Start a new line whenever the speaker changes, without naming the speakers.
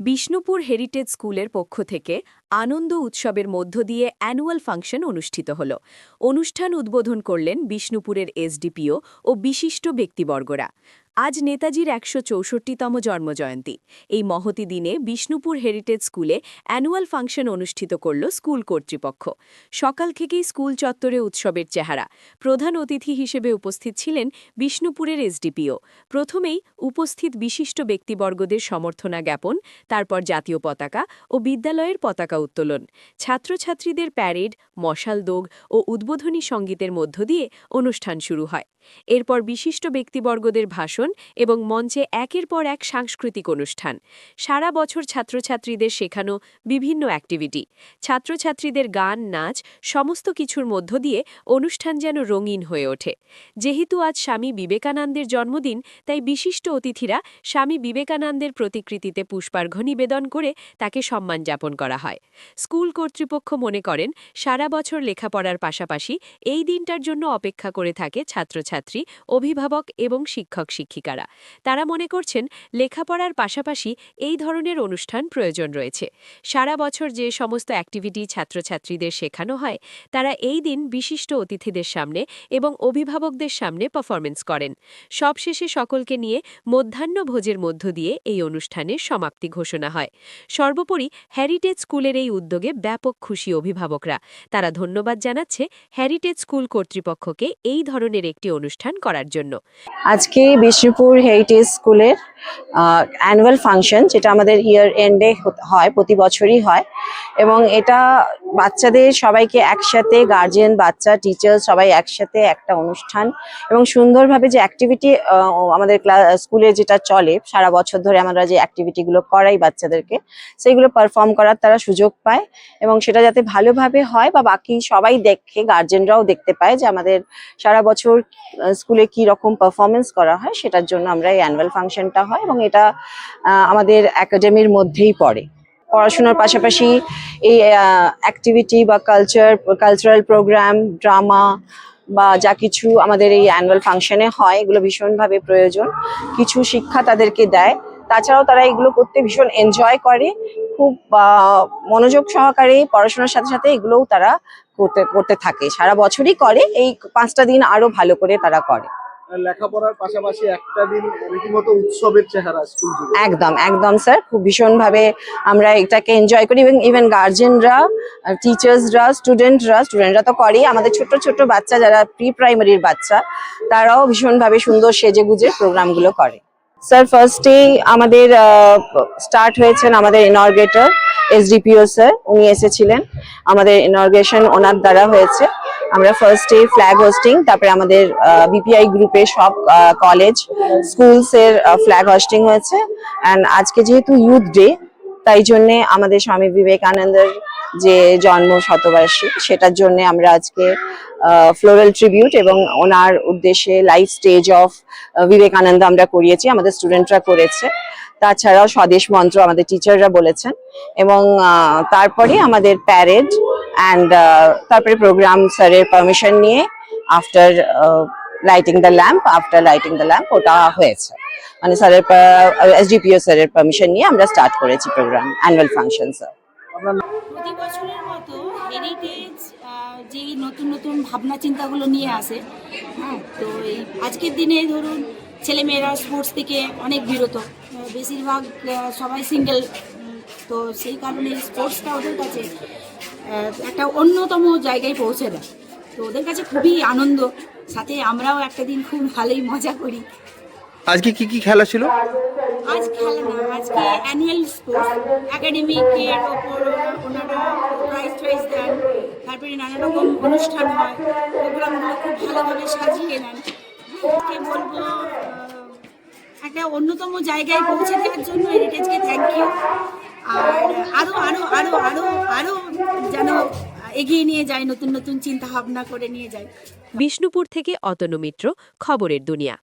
Bishnupur heritage স্কুলের পক্ষ থেকে আনন্দ উৎসবের মধ্য দিয়ে অ্যানুয়াল ফাংশন অনুষ্ঠিত হল। অনুষ্ঠান উদ্বোধন করলেন বিষ্ণুপুরের এসডিপিও ও বিশিষ্ট ব্যক্তিবর্গরা। আজ নেতাজির একশো চৌষট্টিতম জন্মজয়ন্তী। এই মহতি দিনে বিষ্ণুপুর হেরিটেজ স্কুলে অ্যানুয়াল ফাংশন অনুষ্ঠিত করল স্কুল কর্তৃপক্ষ। সকাল থেকেই স্কুল চত্বরে উৎসবের চেহারা। প্রধান অতিথি হিসেবে উপস্থিত ছিলেন বিষ্ণুপুরের এসডিপিও। প্রথমেই উপস্থিত বিশিষ্ট ব্যক্তিবর্গদের সমর্থনা জ্ঞাপন, তারপর জাতীয় পতাকা ও বিদ্যালয়ের পতাকা উত্তোলন। ছাত্রছাত্রীদের প্যারেড, মশাল দোগ ও উদ্বোধনী সঙ্গীতের মধ্য দিয়ে অনুষ্ঠান শুরু হয়। এরপর বিশিষ্ট ব্যক্তিবর্গদের ভাষণ এবং মঞ্চে একের পর এক সাংস্কৃতিক অনুষ্ঠান। সারা বছর ছাত্রছাত্রীদের শেখানো বিভিন্ন অ্যাক্টিভিটি। ছাত্রছাত্রীদের গান, নাচ, সমস্ত কিছুর মধ্য দিয়ে অনুষ্ঠান যেন রঙিন হয়ে ওঠে। যেহেতু আজ স্বামী বিবেকানন্দের জন্মদিন, তাই বিশিষ্ট অতিথিরা স্বামী বিবেকানন্দের প্রতিকৃতিতে পুষ্পার্ঘ নিবেদন করে তাকে সম্মান যাপন করা হয়। স্কুল কর্তৃপক্ষ মনে করেন, সারা বছর লেখাপড়ার পাশাপাশি এই দিনটার জন্য অপেক্ষা করে থাকে ছাত্রছাত্রী, অভিভাবক এবং শিক্ষক শিক্ষিকারা তারা মনে করছেন লেখাপড়ার পাশাপাশি এই ধরনের অনুষ্ঠান প্রয়োজন রয়েছে। সারা বছর যে সমস্ত অ্যাক্টিভিটি ছাত্রছাত্রীদের শেখানো হয়, তারা এই দিন বিশিষ্ট অতিথিদের সামনে এবং অভিভাবকদের সামনে পারফরমেন্স করেন। সবশেষে সকলকে নিয়ে মধ্যাহ্ন ভোজের মধ্য দিয়ে এই অনুষ্ঠানের সমাপ্তি ঘোষণা হয়। সর্বোপরি হ্যারিটেজ স্কুলের এই উদ্যোগে ব্যাপক খুশি অভিভাবকরা। তারা ধন্যবাদ জানাচ্ছে হ্যারিটেজ স্কুল কর্তৃপক্ষকে এই ধরনের একটি অনুষ্ঠান করার জন্য।
আজকে বিষ্ণুপুর হেরিটেজ স্কুলের অ্যানুয়াল ফাংশন যেটা আমাদের ইয়ার এন্ডে হয়, প্রতি বছরই হয়। এবং এটা বাচ্চাদের সবাইকে একসাথে গার্জেন বাচ্চা টিচার সবাই একসাথে একটা অনুষ্ঠান। এবং সুন্দরভাবে যে অ্যাক্টিভিটি আমাদের ক্লাস স্কুলে যেটা চলে, সারা বছর ধরে আমরা যে অ্যাক্টিভিটিগুলো করাই বাচ্চাদেরকে সেইগুলো পারফর্ম করার তারা সুযোগ পায়। এবং সেটা যাতে ভালোভাবে হয় বা বাকি সবাই দেখে গার্জেনরাও দেখতে পায় যে আমাদের সারা বছর স্কুলে কি রকম পারফরমেন্স করা হয়, সেটার জন্য আমরা এই অ্যানুয়াল ফাংশনটা হয়। এবং এটা আমাদের একাডেমির মধ্যেই পড়ে। পড়াশোনার পাশাপাশি এই অ্যাক্টিভিটি বা কালচার কালচারাল প্রোগ্রাম ড্রামা বা যা কিছু আমাদের এই অ্যানুয়াল ফাংশনে হয়, এগুলো ভীষণভাবে প্রয়োজন। কিছু শিক্ষা তাদেরকে দেয়। তাছাড়াও তারা এগুলো করতে ভীষণ এনজয় করে। খুব মনোযোগ সহকারে পড়াশোনার সাথে সাথে এগুলোও তারা করতে করতে থাকে। সারা বছরই করে। এই পাঁচটা দিন আরও ভালো করে তারা করে।
লেখাপড়ার পাশাপাশি একটা দিন রীতিমতো উৎসবের চেহারা স্কুল
একদম একদম স্যার খুব ভীষণভাবে আমরা এটাকে এনজয় করি এবং ইভেন গার্জেনরা টিচার্সরা স্টুডেন্টরা স্টুডেন্টরা তো করেই। আমাদের ছোট ছোট বাচ্চা যারা প্রি প্রাইমারির বাচ্চা তারাও ভীষণভাবে সুন্দর সেজে গুজে প্রোগ্রামগুলো করে স্যার ফার্স্টে আমাদের স্টার্ট হয়েছেন আমাদের ইনর্গেটর এসডিপিও স্যার উনি এসেছিলেন। আমাদের ইনর্গেশন ওনার দ্বারা হয়েছে। আমরা ফার্স্টে ফ্ল্যাগ হোস্টিং তারপরে আমাদের বিপিআই গ্রুপে সব কলেজ স্কুলস এর ফ্ল্যাগ হোস্টিং হয়েছে। অ্যান্ড আজকে যেহেতু ইউথ ডে তাই জন্য আমাদের স্বামী বিবেকানন্দের যে জন্ম শতবার্ষিক, সেটার জন্য আমরা আজকে ফ্লোরাল ট্রিবিউট এবং ওনার উদ্দেশ্যে লাইভ স্টেজ অফ বিবেকানন্দ আমরা করিয়েছি, আমাদের স্টুডেন্টরা করেছে। তাছাড়াও স্বদেশ মন্ত্র আমাদের টিচাররা বলেছেন। এবং তারপরে আমাদের প্যারেড অ্যান্ড তারপরে প্রোগ্রাম স্যারের পারমিশন নিয়ে after lighting the lamp after lighting the lamp ওটা হয়েছে। মানে স্যারের এসডিপিও স্যারের পারমিশন নিয়ে আমরা স্টার্ট করেছি প্রোগ্রাম অ্যানুয়াল ফাংশন স্যার
প্রতি বছরের মতো হেরিটেজ যে নতুন নতুন ভাবনা চিন্তাগুলো নিয়ে আসে হ্যাঁ তো এই আজকের দিনে ধরুন ছেলেমেয়েরা স্পোর্টস থেকে অনেক বিরত বেশিরভাগ সবাই সিঙ্গেল তো সেই কারণে স্পোর্টসটা ওদের কাছে একটা অন্যতম জায়গায় পৌঁছে দেয়। তো ওদের কাছে খুবই আনন্দ। সাথে আমরাও একটা দিন খুব ভালোই মজা করি।
আজকে কি কি খেলা ছিল?
আজ খেলা না আজকে অ্যানুয়াল স্পোর্টস একাডেমিকের ওপর ওনারা প্রাইজ টাইজ দেন। তারপরে নানা রকম অনুষ্ঠান হয়। প্রোগ্রামগুলো খুব ভালোভাবে সাজিয়ে নেন। কে বলব একটা অন্যতম জায়গায় পৌঁছে দেওয়ার জন্য হেরিটেজকে থ্যাংক ইউ আর আরও আরও এগিয়ে নিয়ে যায়, নতুন নতুন চিন্তা ভাবনা করে নিয়ে যায়।
বিষ্ণুপুর থেকে অতনু মিত্র, খবরের দুনিয়া।